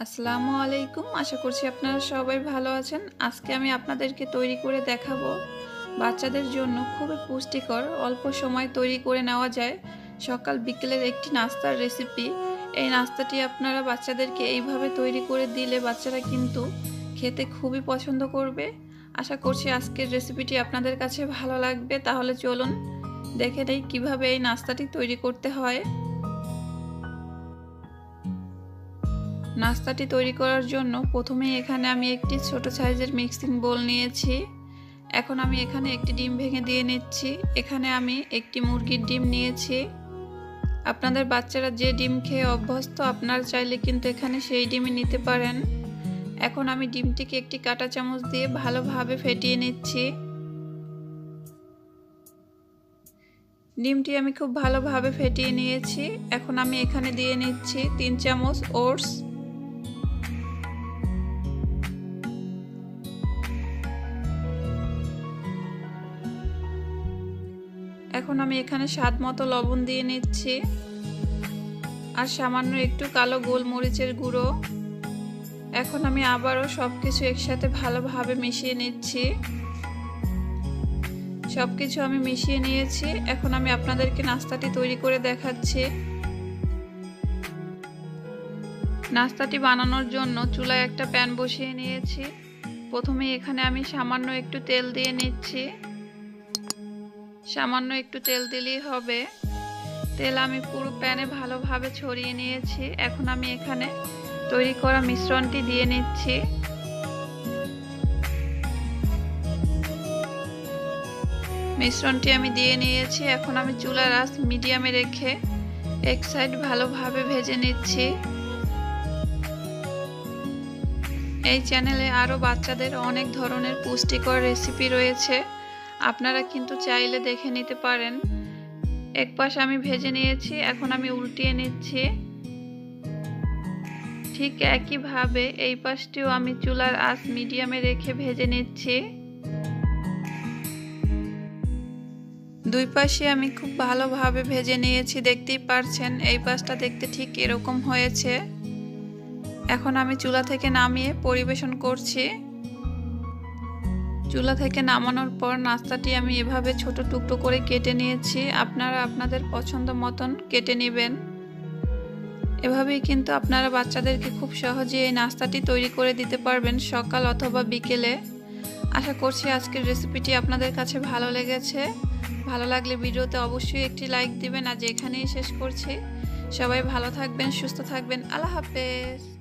আসসালামু আলাইকুম। আশা করছি আপনারা সবাই ভালো আছেন। আজকে আমি আপনাদেরকে তৈরি করে দেখাবো বাচ্চাদের জন্য খুবই পুষ্টিকর, অল্প সময় তৈরি করে নেওয়া যায়। সকাল বিকেলের একটি নাস্তার রেসিপি এই নাস্তাটি আপনারা বাচ্চাদেরকে এইভাবে তৈরি করে দিলে বাচ্চারা কিন্তু খেতে খুবই পছন্দ করবে। আশা করছি আজকের রেসিপিটি আপনাদের কাছে ভালো লাগবে। তাহলে চলুন দেখে নেই কীভাবে এই নাস্তাটি তৈরি করতে হয়। নাস্তাটি তৈরি করার জন্য প্রথমেই এখানে আমি একটি ছোট সাইজের মিক্সিং বোল নিয়েছি। এখন আমি এখানে একটি ডিম ভেঙে দিয়ে নিচ্ছি। এখানে আমি একটি মুরগির ডিম নিয়েছি। আপনাদের বাচ্চারা যে ডিম খেয়ে অভ্যস্ত, আপনারা চাইলে কিন্তু এখানে সেই ডিমই নিতে পারেন। এখন আমি ডিমটিকে একটি কাঁটা চামচ দিয়ে ভালোভাবে ফেটিয়ে নিচ্ছি। ডিমটি আমি খুব ভালোভাবে ফেটিয়ে নিয়েছি। এখন আমি এখানে দিয়ে নিচ্ছি তিন চামচ ওটস। এখন আমি এখানে স্বাদ মতো লবণ দিয়ে নিচ্ছি। আর সামান্য একটু কালো গোলমরিচের গুঁড়ো। এখন আমি আবারও সব কিছু একসাথে ভালোভাবে মিশিয়ে নিচ্ছি। সব কিছু আমি মিশিয়ে নিয়েছি। এখন আমি আপনাদেরকে নাস্তাটি তৈরি করে দেখাচ্ছি। নাস্তাটি বানানোর জন্য চুলায় একটা প্যান বসিয়ে নিয়েছি। প্রথমে এখানে আমি সামান্য একটু তেল দিয়ে নিচ্ছি। সামান্য একটু তেল দিলেই হবে। তেল আমি পুরো প্যানে ভালোভাবে ছড়িয়ে নিয়েছি। এখন আমি এখানে তৈরি করা মিশ্রণটি দিয়ে নিচ্ছি। মিশ্রণটি আমি দিয়ে নিয়েছি। এখন আমি চুলার আঁচ মিডিয়ামে রেখে এক সাইড ভালোভাবে ভেজে নিচ্ছি। এই চ্যানেলে আরও বাচ্চাদের অনেক ধরনের পুষ্টিকর রেসিপি রয়েছে। আপনারা কিন্তু চাইলে দেখে নিতে পারেন। এক পাশ আমি ভেজে নিয়েছি, এখন আমি উল্টিয়ে নিচ্ছি। ঠিক একইভাবে এই পাশটিও আমি চুলার আঁচ মিডিয়ামে রেখে ভেজে নিচ্ছি। দুই পাশে আমি খুব ভালোভাবে ভেজে নিয়েছি, দেখতেই পারছেন, এই পাশটা দেখতে ঠিক এরকম হয়েছে। এখন আমি চুলা থেকে নামিয়ে পরিবেশন করছি। চুলা থেকে নামানোর পর নাস্তাটি আমি এভাবে ছোট টুকরো করে কেটে নিয়েছি। আপনারা আপনাদের পছন্দ মতন কেটে নেবেন। এভাবেই কিন্তু আপনারা বাচ্চাদেরকে খুব সহজে এই নাস্তাটি তৈরি করে দিতে পারবেন সকাল অথবা বিকেলে। আশা করছি আজকের রেসিপিটি আপনাদের কাছে ভালো লেগেছে। ভালো লাগলে ভিডিওতে অবশ্যই একটি লাইক দিবেন। আজ এখানেই শেষ করছি। সবাই ভালো থাকবেন, সুস্থ থাকবেন। আল্লাহ হাফেজ।